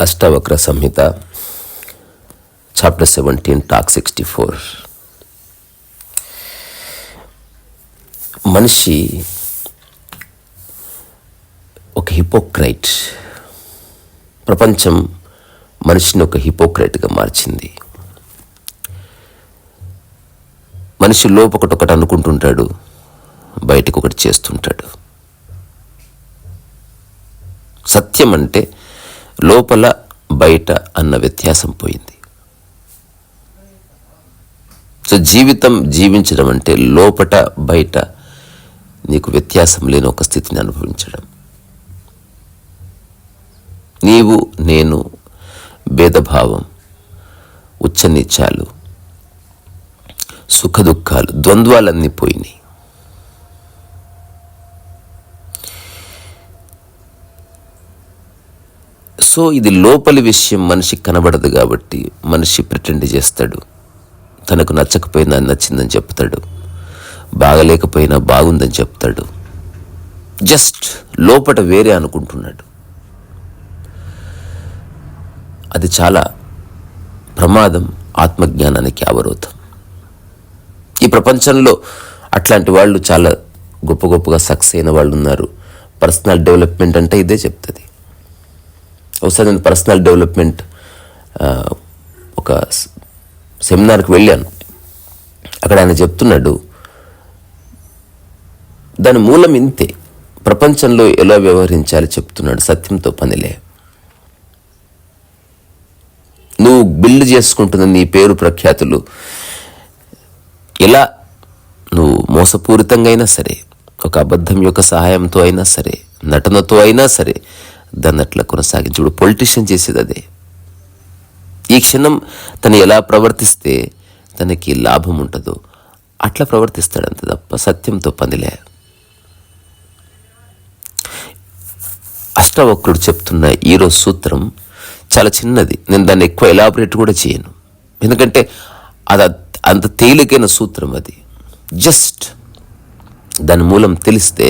Ashtavakra Samhita chapter seventeen talk sixty four. మనిషి ఒక hypocrite. ప్రపంచం మనిషిని ఒక హిపోక్రైట్గా మార్చింది. మనిషి లోపొకటి ఒకటి అనుకుంటుంటాడు బయటకు ఒకటి చేస్తుంటాడు. సత్యం అంటే లోపల బయట అన్న వ్యత్యాసం పోయింది. సో జీవితం జీవించడం అంటే లోపట బయట నీకు వ్యత్యాసం లేని ఒక స్థితిని అనుభవించడం. నీవు నేను భేదభావం ఉచ్చనీచాలు సుఖదుఖాలు ద్వంద్వాలన్నీ పోయినాయి. సో ఇది లోపలి విషయం మనిషికి కనబడదు కాబట్టి మనిషి ప్రిటెండ్ చేస్తాడు. తనకు నచ్చకపోయినా నచ్చిందని చెప్తాడు. బాగలేకపోయినా బాగుందని చెప్తాడు. జస్ట్ లోపట వేరే అనుకుంటున్నాడు. అది చాలా ప్రమాదం ఆత్మజ్ఞానానికి అవరోధం. ఈ ప్రపంచంలో అట్లాంటి వాళ్ళు చాలా గొప్ప గొప్పగా సక్సెస్ అయిన వాళ్ళు ఉన్నారు. పర్సనల్ డెవలప్మెంట్ అంటే ఇదే చెప్తుంది. ఒకసారి నేను పర్సనల్ డెవలప్మెంట్ ఒక సెమినార్కి వెళ్ళాను. అక్కడ ఆయన చెప్తున్నాడు దాని మూలం ఇంతే. ప్రపంచంలో ఎలా వ్యవహరించాలి? చెప్తున్నాడు సత్యంతో పనిలే. నువ్వు బిల్డ్ చేసుకుంటున్న నీ పేరు ప్రఖ్యాతులు ఎలా నువ్వు మోసపూరితంగా అయినా సరే ఒక అబద్ధం యొక్క సహాయంతో అయినా సరే నటనతో అయినా సరే దాన్ని అట్లా కొనసాగించి ఇప్పుడు పొలిటీషియన్ చేసేది అదే. ఈ క్షణం తను ఎలా ప్రవర్తిస్తే తనకి లాభం ఉంటుందో అట్లా ప్రవర్తిస్తాడంత తప్ప సత్యంతో పనిలే. అష్టవక్రుడు చెప్తున్న ఈరోజు సూత్రం చాలా చిన్నది. నేను దాన్ని ఎక్కువ ఎలాబరేట్ కూడా చేయను. ఎందుకంటే అది అంత తేలికైన సూత్రం అది. జస్ట్ దాని మూలం తెలిస్తే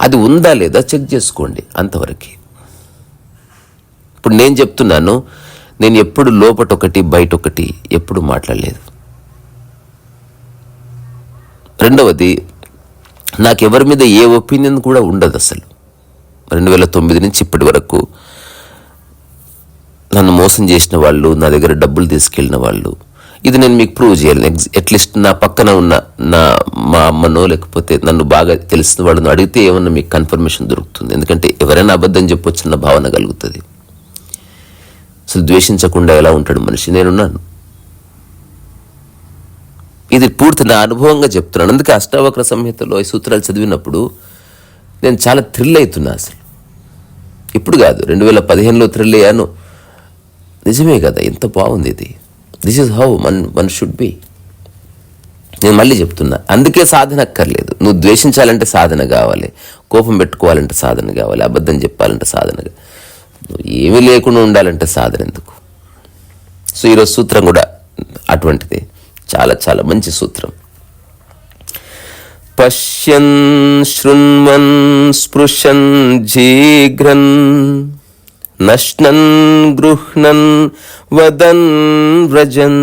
అది ఉందా లేదా చెక్ చేసుకోండి అంతవరకు. ఇప్పుడు నేను చెప్తున్నాను నేను ఎప్పుడు లోపట ఒకటి బయట ఒకటి ఎప్పుడు మాట్లాడలేదు. రెండవది నాకు ఎవరి మీద ఏ ఒపీనియన్ కూడా ఉండదు అసలు రెండు వేల తొమ్మిది నుంచి ఇప్పటి వరకు నన్ను మోసం చేసిన వాళ్ళు నా దగ్గర డబ్బులు తీసుకెళ్ళిన వాళ్ళు ఇది నేను మీకు ప్రూవ్ చేయాలి. అట్లీస్ట్ నా పక్కన ఉన్న నా మా అమ్మనో లేకపోతే నన్ను బాగా తెలిసిన వాళ్ళను అడిగితే ఏమన్నా మీకు కన్ఫర్మేషన్ దొరుకుతుంది. ఎందుకంటే ఎవరైనా అబద్ధం చెప్పొచ్చన్న భావన కలుగుతుంది. అసలు ద్వేషించకుండా ఎలా ఉంటాడు మనిషి? నేనున్నాను. ఇది పూర్తి నా అనుభవంగా చెప్తున్నాను. అందుకే అష్టావక్ర సంహితలో ఈ సూత్రాలు చదివినప్పుడు నేను చాలా థ్రిల్ అవుతున్నా అసలు. ఇప్పుడు కాదు రెండు వేల పదిహేనులో థ్రిల్ అయ్యాను. నిజమే కదా ఎంత బాగుంది ఇది. This is how man one should be నేను మళ్ళీ చెప్తున్నా అందుకే సాధన అక్కర్లేదు. నువ్వు ద్వేషించాలంటే సాధన కావాలి. కోపం పెట్టుకోవాలంటే సాధన కావాలి. అబద్ధం చెప్పాలంటే సాధన నువ్వు ఏమీ లేకుండా ఉండాలంటే సాధన ఎందుకు? సో ఈరోజు సూత్రం కూడా అటువంటిది. చాలా చాలా మంచి సూత్రం. పశ్యన్ శృణ్వన్ స్పృశన్ జీఘ్రన్ నశ్నన్ గృహ్ణన్ వదన్ వ్రజన్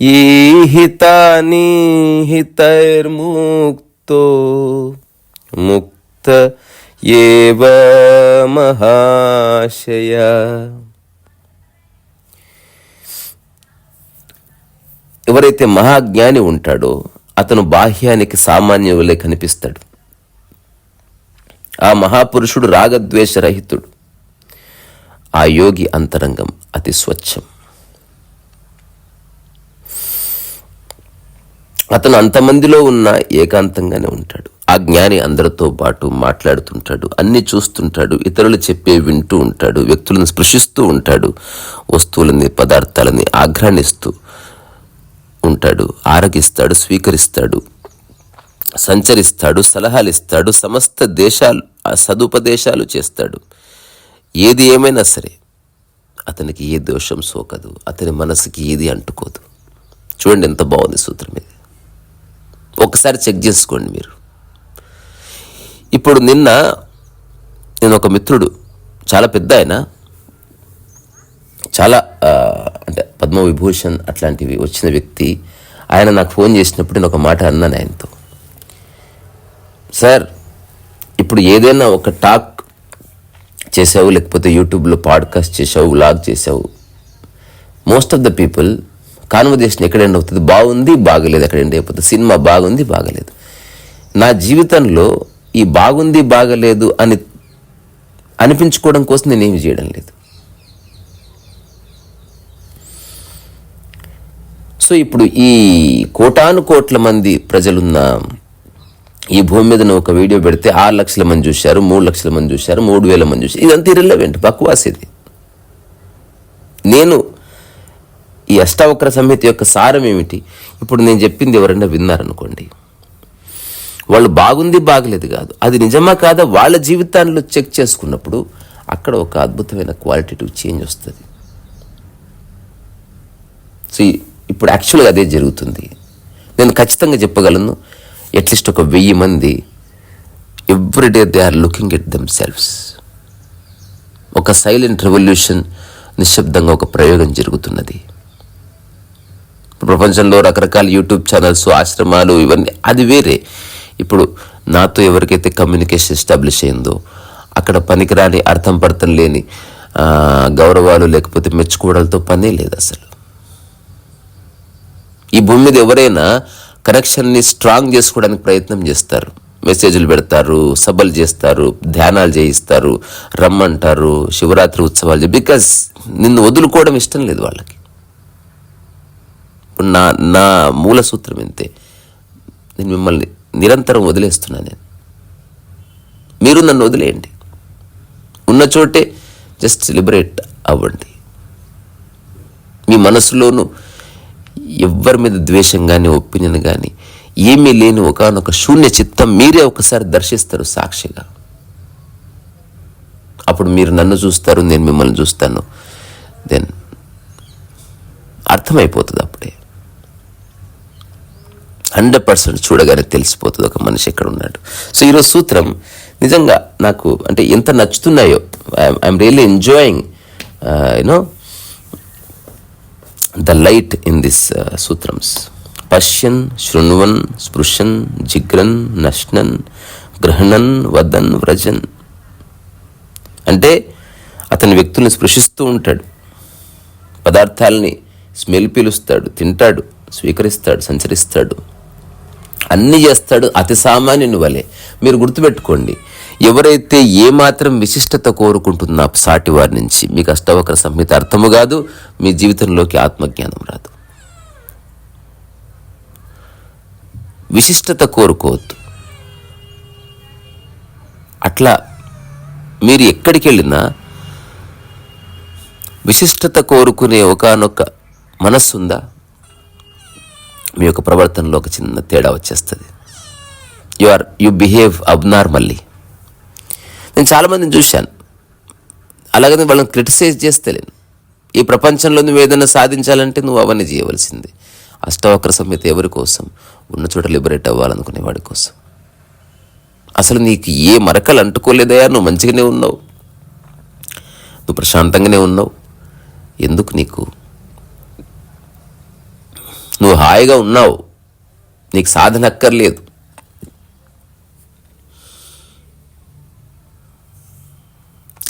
ఈహితాని హితైర్ముక్తో ముక్త ఏవ మహాశయ ఎవరైతే మహాజ్ఞాని ఉంటాడో అతను బాహ్యానికి సామాన్యులే కనిపిస్తాడు. ఆ మహాపురుషుడు రాగద్వేషరహితుడు. ఆ యోగి అంతరంగం అతి స్వచ్ఛం. అతను అంతమందిలో ఉన్న ఏకాంతంగానే ఉంటాడు. ఆ జ్ఞాని అందరితో పాటు మాట్లాడుతుంటాడు అన్ని చూస్తుంటాడు ఇతరులు చెప్పే వింటూ ఉంటాడు వ్యక్తులను స్పృశిస్తూ ఉంటాడు వస్తువులని పదార్థాలని ఆఘ్రాణిస్తూ ఉంటాడు ఆరగిస్తాడు స్వీకరిస్తాడు. సంచరిస్తాడు సలహాలు ఇస్తాడు సమస్త దేశాలు ఆ సదుపదేశాలు చేస్తాడు. ఏది ఏమైనా సరే అతనికి ఏ దోషం సోకదు అతని మనసుకి ఏది అంటుకోదు. చూడండి ఎంత బాగుంది సూత్రం ఇది. ఒకసారి చెక్ చేసుకోండి మీరు. ఇప్పుడు నిన్న నేను ఒక మిత్రుడు చాలా పెద్ద ఆయన చాలా అంటే పద్మవిభూషణ్ అట్లాంటివి వచ్చిన వ్యక్తి ఆయన నాకు ఫోన్ చేసినప్పుడు నేను ఒక మాట అన్నాను ఆయనతో. సార్ ఇప్పుడు ఏదైనా ఒక టాక్ చేసావు లేకపోతే యూట్యూబ్లో పాడ్కాస్ట్ చేసావు వ్లాగ్ చేసావు most of the people conversation ఎక్కడ ఎండ్ అవుతుంది? బాగుంది బాగలేదు. ఎక్కడ ఎండ్ అయిపోతుంది? సినిమా బాగుంది బాగలేదు. నా జీవితంలో ఈ బాగుంది బాగలేదు అని అనిపించుకోవడం కోసం నేనేమి చేయడం లేదు. సో ఇప్పుడు ఈ కోటాను కోట్ల మంది ప్రజలున్న ఈ భూమి మీద నువ్వు ఒక వీడియో పెడితే ఆరు లక్షల మంది చూశారు మూడు లక్షల మంది చూశారు మూడు వేల మంది చూశారు. ఇదంతా ఇర్రెలవెంట్ బక్వాస్ ఇది. నేను ఈ అష్టావక్ర సంహిత యొక్క సారం ఏమిటి? ఇప్పుడు నేను చెప్పింది ఎవరైనా విన్నారనుకోండి. వాళ్ళు బాగుంది బాగలేదు కాదు. అది నిజమా కాదా? వాళ్ళ జీవితాల్లో చెక్ చేసుకున్నప్పుడు అక్కడ ఒక అద్భుతమైన క్వాలిటేటివ్ చేంజ్ వస్తుంది. సో ఇప్పుడు యాక్చువల్గా అదే జరుగుతుంది. నేను ఖచ్చితంగా చెప్పగలను అట్లీస్ట్ ఒక వెయ్యి మంది everyday they are looking at them selfs ఒక సైలెంట్ రెవల్యూషన్ నిశ్శబ్దంగా ఒక ప్రయోగం జరుగుతున్నది. ప్రపంచంలో రకరకాల యూట్యూబ్ ఛానల్స్ ఆశ్రమాలు ఇవన్నీ అది వేరే. ఇప్పుడు నాతో ఎవరికైతే కమ్యూనికేషన్ ఎస్టాబ్లిష్ అయిందో అక్కడ పనికిరాని అర్థం పర్థం లేని గౌరవాలు లేకపోతే మెచ్చుకోవడాలతో పనే లేదు అసలు. ఈ భూమి మీద ఎవరైనా కనెక్షన్ని స్ట్రాంగ్ చేసుకోవడానికి ప్రయత్నం చేస్తారు. మెసేజ్లు పెడతారు సభలు చేస్తారు ధ్యానాలు చేయిస్తారు రమ్మంటారు శివరాత్రి ఉత్సవాలు బికాజ్ నిన్ను వదులుకోవడం ఇష్టం లేదు వాళ్ళకి. నా నా మూల సూత్రం ఇంతే. నేను మిమ్మల్ని నిరంతరం వదిలేస్తున్నా నేను. మీరు నన్ను వదిలేయండి. ఉన్న చోటే జస్ట్ లిబరేట్ అవ్వండి. మీ మనసులోనూ ఎవ్వరి మీద ద్వేషం కానీ ఒపీనియన్ కానీ ఏమీ లేని ఒకనొక శూన్య చిత్తం మీరే ఒకసారి దర్శిస్తారు సాక్షిగా. అప్పుడు మీరు నన్ను చూస్తారు నేను మిమ్మల్ని చూస్తాను. దెన్ అర్థమైపోతుంది అప్పుడే. హండ్రెడ్ పర్సెంట్ చూడగానే తెలిసిపోతుంది ఒక మనిషి ఎక్కడ ఉన్నాడు. సో ఈరోజు సూత్రం నిజంగా నాకు అంటే ఎంత నచ్చుతున్నాయో I'm really enjoying you know the light in this సూత్రమ్స్ పశ్యన్ శృణ్వన్ స్పృశన్ జిగ్రన్ నష్నన్ గ్రహణన్ వదన్ వ్రజన్ అంటే అతని వ్యక్తుల్ని స్పృశిస్తూ ఉంటాడు. పదార్థాలని స్మెల్ పీలుస్తాడు తింటాడు స్వీకరిస్తాడు సంచరిస్తాడు. అన్నీ చేస్తాడు అతి సామాన్యుని వలె. మీరు గుర్తుపెట్టుకోండి ఎవరైతే ఏమాత్రం విశిష్టత కోరుకుంటున్న సాటి వారి నుంచి మీకు అష్టవక్ర సంహిత అర్థము కాదు మీ జీవితంలోకి ఆత్మజ్ఞానం రాదు. విశిష్టత కోరుకోవద్దు. అట్లా మీరు ఎక్కడికి వెళ్ళినా విశిష్టత కోరుకునే ఒకనొక మనస్సు ఉందా మీ యొక్క ప్రవర్తనలో ఒక చిన్న తేడా వచ్చేస్తుంది. You are you behave abnormally. నేను చాలామందిని చూశాను. అలాగని వాళ్ళని క్రిటిసైజ్ చేస్తలేను. ఈ ప్రపంచంలో నువ్వు ఏదైనా సాధించాలంటే నువ్వు అవన్నీ చేయవలసింది. అష్టవక్ర సంహిత ఎవరి కోసం? ఉన్న చోట లిబరేట్ అవ్వాలనుకునే వాడి కోసం. అసలు నీకు ఏ మరకలు అంటుకోలేదయా నువ్వు మంచిగానే ఉన్నావు. నువ్వు ప్రశాంతంగానే ఉన్నావు. ఎందుకు నీకు? నువ్వు హాయిగా ఉన్నావు. నీకు సాధన అక్కర్లేదు.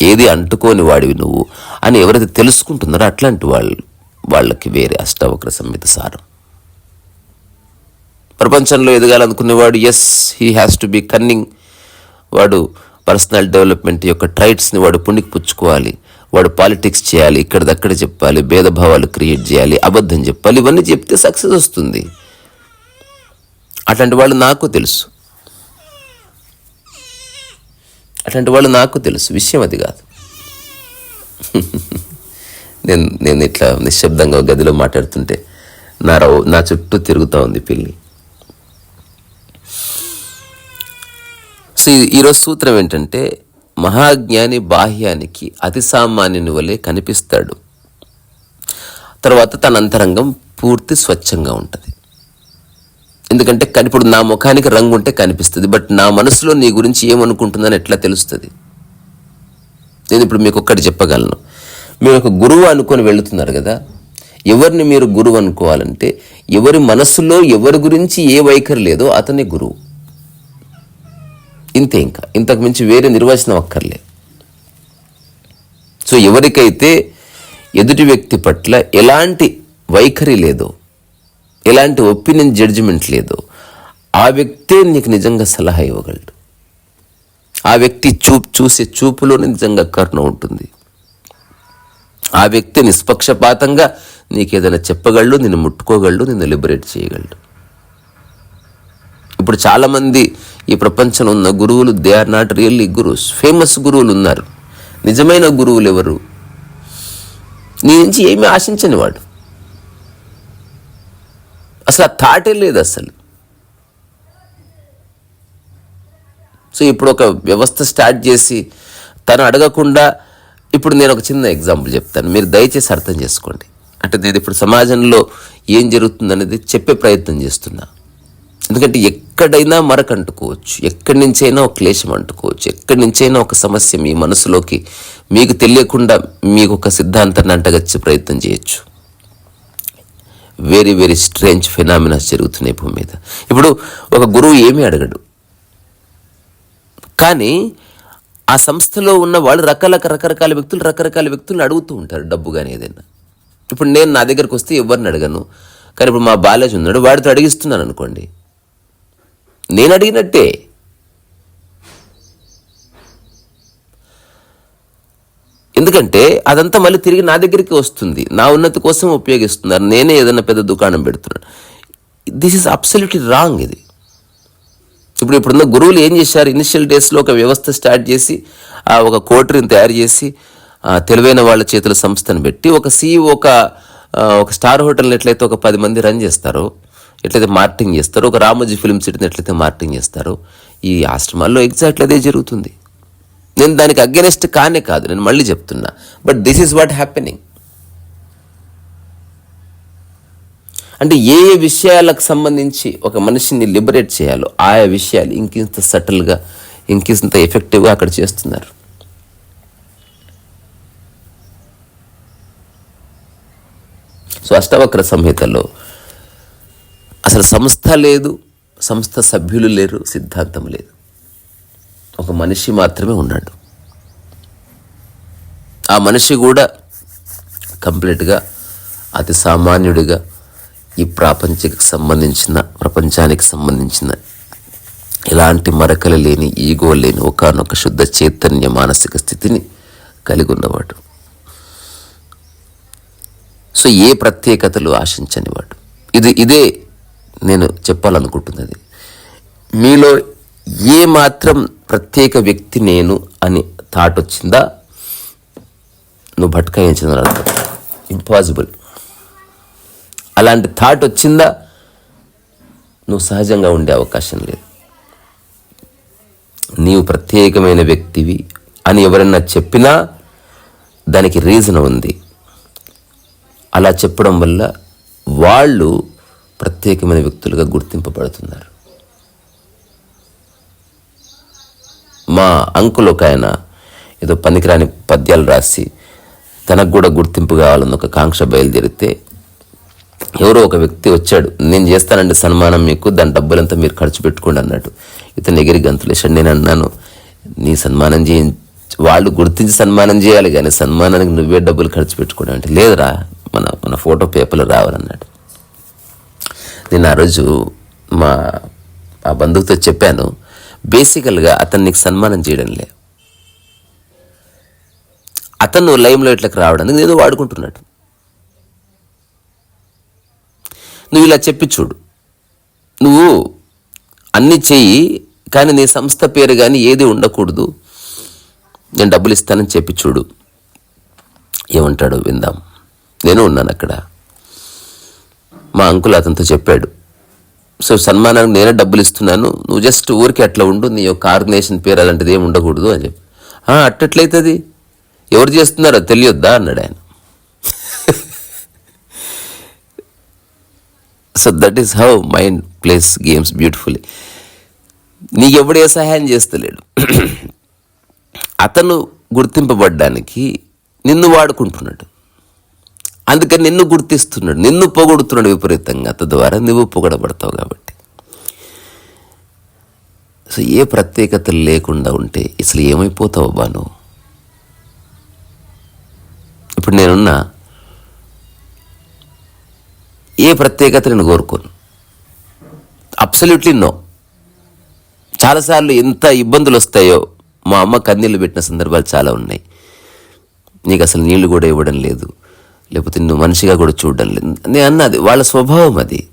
ఏది అంటుకోని వాడివి నువ్వు అని ఎవరైతే తెలుసుకుంటున్నారో అట్లాంటి వాళ్ళు వాళ్ళకి వేరే అష్టావక్ర సంహిత సారం. ప్రపంచంలో ఎదగాలనుకునేవాడు yes he has to be cunning వాడు పర్సనల్ డెవలప్మెంట్ యొక్క ట్రైట్స్ని వాడు పుణికి పుచ్చుకోవాలి. వాడు పాలిటిక్స్ చేయాలి ఇక్కడిదక్కడ చెప్పాలి భేదభావాలు క్రియేట్ చేయాలి అబద్ధం చెప్పాలి ఇవన్నీ చెప్తే సక్సెస్ వస్తుంది. అట్లాంటి వాళ్ళు నాకు తెలుసు. అట్లాంటి వాళ్ళు నాకు తెలుసు. విషయం అది కాదు. నేను నేను ఇట్లా నిశ్శబ్దంగా గదిలో మాట్లాడుతుంటే నా రౌ నా చుట్టూ తిరుగుతూ ఉంది పిల్లి. సో ఈ- ఈరోజు సూత్రం ఏంటంటే మహాజ్ఞాని బాహ్యానికి అతి సామాన్యుని వలె కనిపిస్తాడు. తర్వాత తన అంతరంగం పూర్తి స్వచ్ఛంగా ఉంటుంది. ఎందుకంటే కని- ఇప్పుడు నా ముఖానికి రంగు ఉంటే కనిపిస్తుంది. బట్ నా మనసులో నీ గురించి ఏమనుకుంటుందని ఎట్లా తెలుస్తుంది? నేను ఇప్పుడు మీకు ఒక్కటి చెప్పగలను. మీరు ఒక గురువు అనుకొని వెళుతున్నారు కదా? ఎవరిని మీరు గురువు అనుకోవాలంటే ఎవరి మనసులో ఎవరి గురించి ఏ వైఖరి లేదో అతనే గురువు. ఇంతే ఇంకా. ఇంతకు మించి వేరే నిర్వచనం అక్కర్లే. సో ఎవరికైతే ఎదుటి వ్యక్తి పట్ల ఎలాంటి వైఖరి లేదో ఎలాంటి ఒపీనియన్ జడ్జిమెంట్ లేదు. ఆ వ్యక్తే నీకు నిజంగా సలహా ఇవ్వగలడు. ఆ వ్యక్తి చూపు చూసే చూపులో నిజంగా కరుణ ఉంటుంది. ఆ వ్యక్తి నిష్పక్షపాతంగా నీకేదైనా చెప్పగలడు నిన్ను ముట్టుకోగలడు నిన్ను లిబరేట్ చేయగలడు. ఇప్పుడు చాలామంది ఈ ప్రపంచంలో ఉన్న గురువులు దే ఆర్ నాట్ రియల్లీ గురువుస్ ఫేమస్ గురువులు ఉన్నారు. నిజమైన గురువులు ఎవరు? నీ నుంచి ఏమీ ఆశించని వాడు. అసలు ఆ థాటే లేదు అసలు. సో ఇప్పుడు ఒక వ్యవస్థ స్టార్ట్ చేసి తను అడగకుండా ఇప్పుడు నేను ఒక చిన్న ఎగ్జాంపుల్ చెప్తాను. మీరు దయచేసి అర్థం చేసుకోండి. అంటే నేను ఇప్పుడు సమాజంలో ఏం జరుగుతుందనేది చెప్పే ప్రయత్నం చేస్తున్నా. ఎందుకంటే ఎక్కడైనా మరక అంటుకోవచ్చు. ఎక్కడి నుంచైనా ఒక క్లేశం అంటుకోవచ్చు. ఎక్కడి నుంచైనా ఒక సమస్య మీ మనసులోకి మీకు తెలియకుండా మీకు ఒక సిద్ధాంతాన్ని అంటగచ్చే ప్రయత్నం చేయొచ్చు. వెరీ వెరీ స్ట్రేంజ్ ఫినామినాస్ జరుగుతున్నాయి భూమి మీద. ఇప్పుడు ఒక గురువు ఏమీ అడగడు. కానీ ఆ సంస్థలో ఉన్న వాళ్ళు రకరకాల రకరకాల వ్యక్తులు రకరకాల వ్యక్తులను అడుగుతూ ఉంటారు డబ్బు కానీ ఏదైనా. ఇప్పుడు నేను నా దగ్గరకు వస్తే ఎవరిని అడగను? కానీ ఇప్పుడు మా బాలాజీ ఉన్నాడు వాడితో అడిగిస్తున్నాను అనుకోండి. నేను అడిగినట్టే. ఎందుకంటే అదంతా మళ్ళీ తిరిగి నా దగ్గరికి వస్తుంది. నా ఉన్నతి కోసం ఉపయోగిస్తున్నారు. నేనే ఏదైనా పెద్ద దుకాణం పెడుతున్నాను. దిస్ ఇస్ అబ్సల్యూట్లీ రాంగ్ ఇది. ఇప్పుడు ఇప్పుడున్న గురువులు ఏం చేశారు? ఇనిషియల్ డేస్లో ఒక వ్యవస్థ స్టార్ట్ చేసి ఆ ఒక కోటరీని తయారు చేసి తెలివైన వాళ్ళ చేతుల సంస్థను పెట్టి ఒక సీఈఓ ఒక ఒక స్టార్ హోటల్ని ఎట్లయితే ఒక పది మంది రన్ చేస్తారో ఎట్లయితే మార్టింగ్ చేస్తారో ఒక రామోజీ ఫిల్మ్ సిటీని ఎట్లయితే మార్టింగ్ చేస్తారో ఈ ఆశ్రమాల్లో ఎగ్జాక్ట్లీ అదే జరుగుతుంది. నేను దానికి అగెనెస్ట్ కానే కాదు నేను మళ్ళీ చెప్తున్నా. But this is what happening అంటే ఏ ఏ విషయాలకు సంబంధించి ఒక మనిషిని లిబరేట్ చేయాలో ఆయా విషయాలు ఇంకింత సటిల్గా ఇంకింత ఎఫెక్టివ్గా అక్కడ చేస్తున్నారు. సో అష్టవక్ర సంహితలో అసలు సంస్థ లేదు సంస్థ సభ్యులు లేరు సిద్ధాంతం లేదు. ఒక మనిషి మాత్రమే ఉన్నాడు. ఆ మనిషి కూడా కంప్లీట్గా అతి సామాన్యుడిగా ఈ ప్రాపంచికి సంబంధించిన ప్రపంచానికి సంబంధించిన ఎలాంటి మరకలు లేని ఈగో లేని ఒకనొక శుద్ధ చైతన్య మానసిక స్థితిని కలిగి ఉన్నవాడు. సో ఏ ప్రత్యేకతలు ఆశించనివాడు ఇది ఇదే నేను చెప్పాలనుకుంటున్నది. మీలో ఏ మాత్రం ప్రత్యేక వ్యక్తి నేను అని థాట్ వచ్చిందా? నువ్వు భట్కాయించిన అర్థం ఇంపాసిబుల్ అలాంటి థాట్ వచ్చిందా? నువ్వు సహజంగా ఉండే అవకాశం లేదు. నీవు ప్రత్యేకమైన వ్యక్తివి అని ఎవరన్నా చెప్పినా దానికి రీజన్ ఉంది. అలా చెప్పడం వల్ల వాళ్ళు ప్రత్యేకమైన వ్యక్తులుగా గుర్తింపబడుతున్నారు. మా అంకుల్ ఒక ఆయన ఏదో పనికిరాని పద్యాలు రాసి తనకు కూడా గుర్తింపు కావాలన్న ఒక కాంక్ష బయలుదేరితే ఎవరో ఒక వ్యక్తి వచ్చాడు నేను చేస్తానండి సన్మానం మీకు దాని డబ్బులంతా మీరు ఖర్చు పెట్టుకోండి అన్నాడు. ఇతను ఎగిరి గంతులేశాడు నేను అన్నాను నీ సన్మానం చేయి వాళ్ళు గుర్తించి సన్మానం చేయాలి కానీ సన్మానానికి నువ్వే డబ్బులు ఖర్చు పెట్టుకోవడం అంటే లేదురా మన మన ఫోటో పేపర్లు రావాలన్నాడు. నేను ఆ రోజు మా ఆ బంధువుతో చెప్పాను బేసికల్గా అతను నీకు సన్మానం చేయడం లే అతను లైమ్లో ఇట్లకి రావడానికి ఏదో వాడుకుంటున్నాడు. నువ్వు ఇలా చెప్పి చూడు. నువ్వు అన్ని చెయ్యి కానీ నీ సంస్థ పేరు కానీ ఏది ఉండకూడదు. నేను డబ్బులు ఇస్తానని చెప్పి చూడు. ఏమంటాడు విందాం. నేను ఉన్నాను అక్కడ. మా అంకుల్ అతనితో చెప్పాడు. సో సన్మానానికి నేనే డబ్బులు ఇస్తున్నాను. నువ్వు జస్ట్ ఊరికి అట్లా ఉండు నీ యొక్క ఆర్గనైజేషన్ పేరు అలాంటిది ఏమి ఉండకూడదు అని చెప్పి. అట్టట్లయితుంది ఎవరు చేస్తున్నారో తెలియొద్దా? అన్నాడు ఆయన. So that is how mind plays games beautifully నీకెవడు ఏ సహాయం చేస్తలేడు? అతను గుర్తింపబడ్డానికి నిన్ను వాడుకుంటున్నాడు. అందుకని నిన్ను గుర్తిస్తున్నాడు నిన్ను పొగొడుతున్నాడు విపరీతంగా. తద్వారా నువ్వు పొగడబడతావు కాబట్టి. సో ఏ ప్రత్యేకత లేకుండా ఉంటే అసలు ఏమైపోతావు బాను ఇప్పుడు నేనున్నా ఏ ప్రత్యేకత నేను కోరుకోను? అబ్సల్యూట్లీ నో చాలాసార్లు ఎంత ఇబ్బందులు వస్తాయో మా అమ్మ కన్నీళ్ళు పెట్టిన సందర్భాలు చాలా ఉన్నాయి. నీకు అసలు నీళ్ళు కూడా ఇవ్వడం లేదు. లేకపోతే నువ్వు మనిషిగా కూడా చూడడం లేదు. నేను అన్నది వాళ్ళ స్వభావం అది.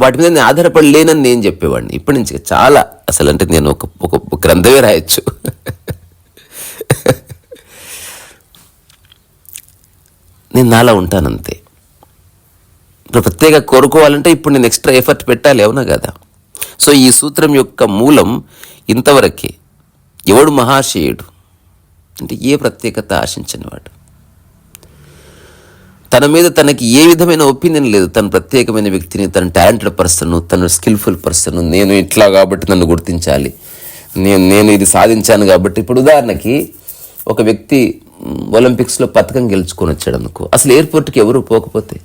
వాటి మీద నేను ఆధారపడి లేనని నేను చెప్పేవాడిని. ఇప్పటి నుంచి చాలా అసలు అంటే నేను ఒక ఒక గ్రంథమే రాయొచ్చు. నేను నాలా ఉంటానంతే. ఇప్పుడు ప్రత్యేక కోరుకోవాలంటే ఇప్పుడు నేను ఎక్స్ట్రా ఎఫర్ట్ పెట్టాలి అవునా కదా? సో ఈ సూత్రం యొక్క మూలం ఇంతవరకే ఎవడు మహాశయుడు? అంటే ఏ ప్రత్యేకత ఆశించనివాడు తన మీద తనకి ఏ విధమైన ఒపీనియన్ లేదు. తన ప్రత్యేకమైన వ్యక్తిని తన టాలెంటెడ్ పర్సన్ తను స్కిల్ఫుల్ పర్సన్ నేను ఇట్లా కాబట్టి నన్ను గుర్తించాలి. నేను నేను ఇది సాధించాను కాబట్టి ఇప్పుడు ఉదాహరణకి ఒక వ్యక్తి ఒలింపిక్స్లో పథకం గెలుచుకొని వచ్చాడు అనుకో. అసలు ఎయిర్పోర్ట్కి ఎవరు పోకపోతే?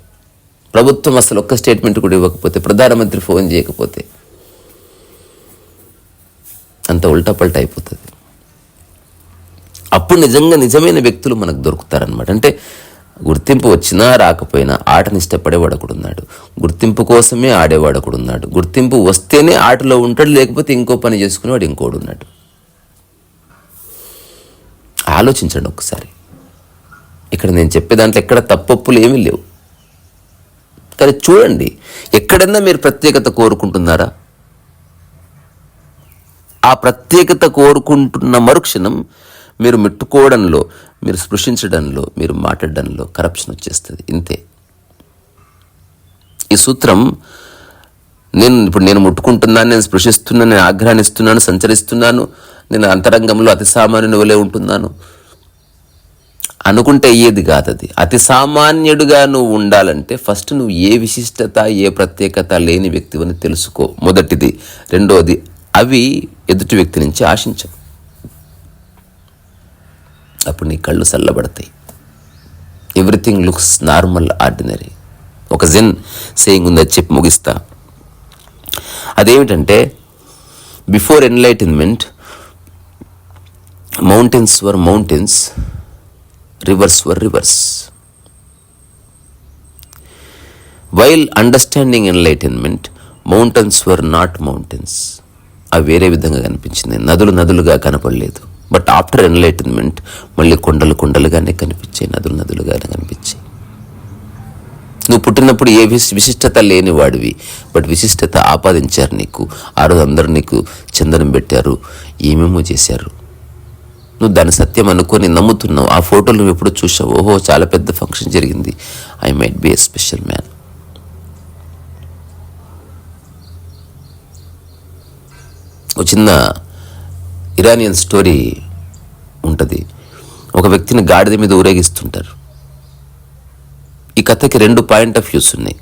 ప్రభుత్వం అసలు ఒక్క స్టేట్మెంట్ కూడా ఇవ్వకపోతే ప్రధానమంత్రి ఫోన్ చేయకపోతే? అంత ఉల్టాపల్టా అయిపోతుంది. అప్పుడు నిజంగా నిజమైన వ్యక్తులు మనకు దొరుకుతారనమాట అంటే గుర్తింపు వచ్చినా రాకపోయినా ఆటని ఇష్టపడేవాడు ఒకడున్నాడు గుర్తింపు కోసమే ఆడేవాడు ఒకడున్నాడు. గుర్తింపు వస్తేనే ఆటలో ఉంటాడు లేకపోతే ఇంకో పని చేసుకునేవాడు ఇంకోడు ఉన్నాడు ఆలోచించండి ఒకసారి ఇక్కడ నేను చెప్పే దాంట్లో ఎక్కడ తప్పప్పులు ఏమీ లేవు. కానీ చూడండి ఎక్కడన్నా మీరు ప్రత్యేకత కోరుకుంటున్నారా? ఆ ప్రత్యేకత కోరుకుంటున్న మరుక్షణం మీరు మెట్టుకోవడంలో మీరు స్పృశించడంలో మీరు మాట్లాడడంలో కరప్షన్ వచ్చేస్తుంది. ఇంతే. ఈ సూత్రం నేను ఇప్పుడు నేను ముట్టుకుంటున్నాను నేను స్పృశిస్తున్నాను నేను ఆగ్రహణిస్తున్నాను సంచరిస్తున్నాను నేను అంతరంగంలో అతి సామాన్యుని వలె ఉంటున్నాను. అనుకుంటే అయ్యేది కాదు అది అతి సామాన్యుడుగా నువ్వు ఉండాలంటే ఫస్ట్ నువ్వు ఏ విశిష్టత ఏ ప్రత్యేకత లేని వ్యక్తివని తెలుసుకో. మొదటిది. రెండోది అవి ఎదుటి వ్యక్తి నుంచి ఆశించవు. అప్పుడు నీ కళ్ళు చల్లబడతాయి. ఎవ్రీథింగ్ లుక్స్ నార్మల్ ఆర్డినరీ ఒక జెన్ సేయింగ్ ఉందని చెప్పి ముగిస్తా. అదేమిటంటే before enlightenment mountains were mountains rivers were rivers while understanding enlightenment mountains were not mountains అవి వేరే విధంగా కనిపించింది. నదులు నదులుగా కనపడలేదు. బట్ ఆఫ్టర్ ఎన్లైటన్మెంట్ మళ్ళీ కొండలు కొండలుగానే కనిపించాయి నదులు నదులుగానే కనిపించాయి. నువ్వు పుట్టినప్పుడు ఏ విశిష్టత లేని వాడివి బట్ విశిష్టత ఆపాదించారు నీకు. ఆ రోజు అందరూ నీకు చందనం పెట్టారు ఏమేమో చేశారు. నువ్వు దాని సత్యం అనుకొని నమ్ముతున్నావు. ఆ ఫోటోలు నువ్వు ఎప్పుడు చూసావు ఓహో చాలా పెద్ద ఫంక్షన్ జరిగింది. I might be a special man ఒక చిన్న ఇరానియన్ స్టోరీ ఉంటుంది. ఒక వ్యక్తిని గాడిద మీద ఊరేగిస్తుంటారు. ఈ కథకి రెండు పాయింట్ ఆఫ్ వ్యూస్ ఉన్నాయి.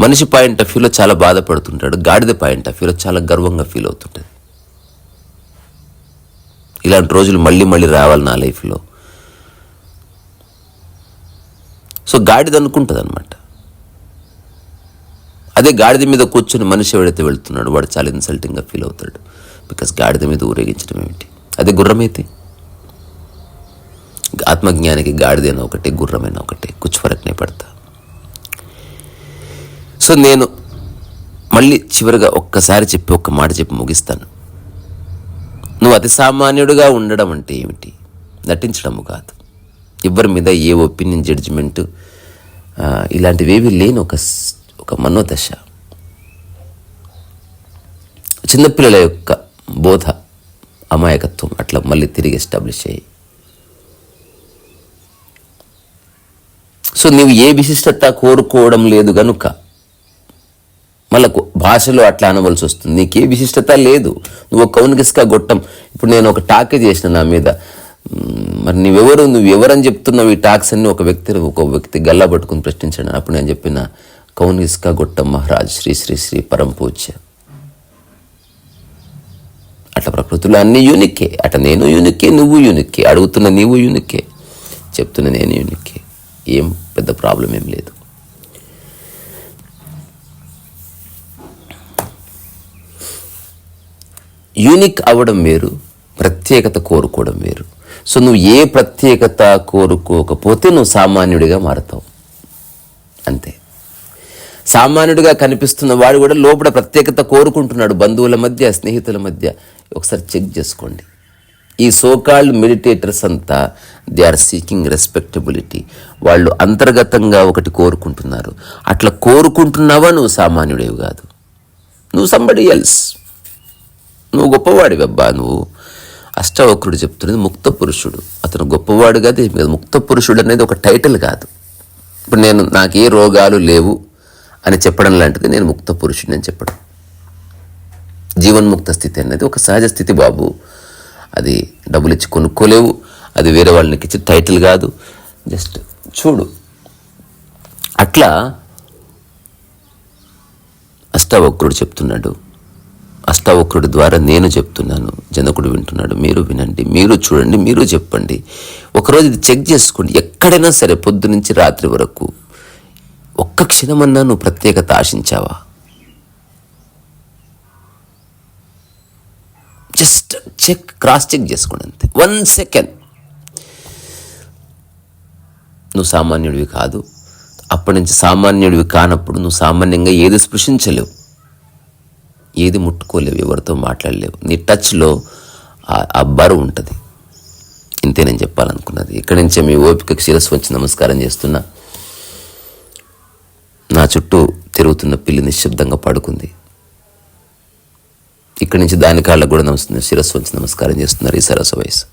మనిషి పాయింట్ ఆఫ్ వ్యూలో చాలా బాధపడుతుంటాడు. గాడిద పాయింట్ ఆఫ్ వ్యూలో చాలా గర్వంగా ఫీల్ అవుతుంటుంది. ఇలాంటి రోజులు మళ్ళీ మళ్ళీ రావాలి నా లైఫ్లో. సో గాడిద అనుకుంటుంది అనమాట అదే గాడిద మీద కూర్చొని మనిషి ఎవడైతే వెళ్తున్నాడు వాడు చాలా ఇన్సల్టింగ్గా ఫీల్ అవుతాడు. బికాస్ గాడిద మీద ఊరేగించడం ఏమిటి? అదే గుర్రమైతే ఆత్మజ్ఞానికి గాడిదైన ఒకటి గుర్రమైన ఒకటి కుచ్చు ఫరక్నే పడతా. సో నేను మళ్ళీ చివరిగా ఒక్కసారి చెప్పి ఒక్క మాట చెప్పి ముగిస్తాను. నువ్వు అతి సామాన్యుడిగా ఉండడం అంటే ఏమిటి? నటించడము కాదు. ఎవరి మీద ఏ ఒపీనియన్ జడ్జిమెంటు ఇలాంటివేవి లేని ఒక ఒక మనోదశ. చిన్నపిల్లల యొక్క బోధ అమాయకత్వం అట్లా మళ్ళీ తిరిగి ఎస్టాబ్లిష్ అయ్యి సో నీవు ఏ విశిష్టత కోరుకోవడం లేదు గనుక మళ్ళీ భాషలో అట్లా అనవలసి వస్తుంది. నీకే విశిష్టత లేదు. నువ్వు ఒక కౌనికిస్కా గొట్టం. ఇప్పుడు నేను ఒక టాకే చేసిన నా మీద. మరి నువ్వెవరు నువ్వు ఎవరని చెప్తున్నావు? ఈ టాక్స్ అన్ని ఒక వ్యక్తి ఒక వ్యక్తి గల్లా పట్టుకుని ప్రశ్నించాడు. అప్పుడు నేను చెప్పిన కౌన్ గొట్టం మహారాజ్ శ్రీ శ్రీ శ్రీ పరంపూజ్య. అట్లా ప్రకృతిలో అన్ని యూనిక్కే అట నేను యూనిక్కే నువ్వు యూనిక్కే అడుగుతున్న నీవు యూనిక్కే చెప్తున్న నేను యూనిక్కే ఏం పెద్ద ప్రాబ్లం ఏం లేదు. యూనిక్ అవ్వడం వేరు ప్రత్యేకత కోరుకోవడం వేరు. సో నువ్వు ఏ ప్రత్యేకత కోరుకోకపోతే నువ్వు సామాన్యుడిగా మారతావు. అంతే. సామాన్యుడిగా కనిపిస్తున్న వాడు కూడా లోపల ప్రత్యేకత కోరుకుంటున్నాడు బంధువుల మధ్య స్నేహితుల మధ్య. ఒకసారి చెక్ చేసుకోండి. ఈ సోకాల్డ్ మెడిటేటర్స్ అంతా దే ఆర్ సీకింగ్ రెస్పెక్టబిలిటీ వాళ్ళు అంతర్గతంగా ఒకటి కోరుకుంటున్నారు. అట్లా కోరుకుంటున్నావా నువ్వు సామాన్యుడేవి కాదు. నువ్వు సంబడి ఎల్స్ నువ్వు గొప్పవాడివి అబ్బా నువ్వు. అష్టవక్రుడు చెప్తున్నది ముక్త పురుషుడు. అతను గొప్పవాడు కాదు ఏం కాదు. ముక్త పురుషుడు అనేది ఒక టైటిల్ కాదు. ఇప్పుడు నేను నాకు ఏ రోగాలు లేవు అని చెప్పడం లాంటిది నేను ముక్త పురుషుడిని అని చెప్పడం. జీవన్ముక్త స్థితి అనేది ఒక సహజ స్థితి బాబు. అది డబ్బులు ఇచ్చి కొనుక్కోలేవు. అది వేరే వాళ్ళకి ఇచ్చి టైటిల్ కాదు. జస్ట్ చూడు. అట్లా అష్టావక్రుడు చెప్తున్నాడు. అష్టావక్రుడి ద్వారా నేను చెప్తున్నాను. జనకుడు వింటున్నాడు. మీరు వినండి. మీరు చూడండి. మీరు చెప్పండి. ఒకరోజు ఇది చెక్ చేసుకోండి. ఎక్కడైనా సరే పొద్దు నుంచి రాత్రి వరకు ఒక్క క్షణమన్నా నువ్వు ప్రత్యేకత ఆశించావా జస్ట్ చెక్ క్రాస్ చెక్ చేసుకోండి అంతే వన్ సెకండ్ నువ్వు సామాన్యుడివి కాదు. అప్పటి నుంచి సామాన్యుడివి కానప్పుడు నువ్వు సామాన్యంగా ఏది స్పృశించలేవు. ఏది ముట్టుకోలేవు ఎవరితో మాట్లాడలేవు. నీ టచ్లో ఆ- బరువు ఉంటుంది. ఇంతే నేను చెప్పాలనుకున్నది. ఇక్కడి నుంచే మీ ఓపిక శిరస్సు వచ్చి నమస్కారం చేస్తున్నా. నా చుట్టూ తిరుగుతున్న పిల్లి నిశ్శబ్దంగా పడుకుంది. ఇక్కడి నుంచి దాని కాళ్ళకు కూడా నమస్తుంది శిరస్సు వచ్చి నమస్కారం చేస్తున్నారు ఈ సరస్సు వయసు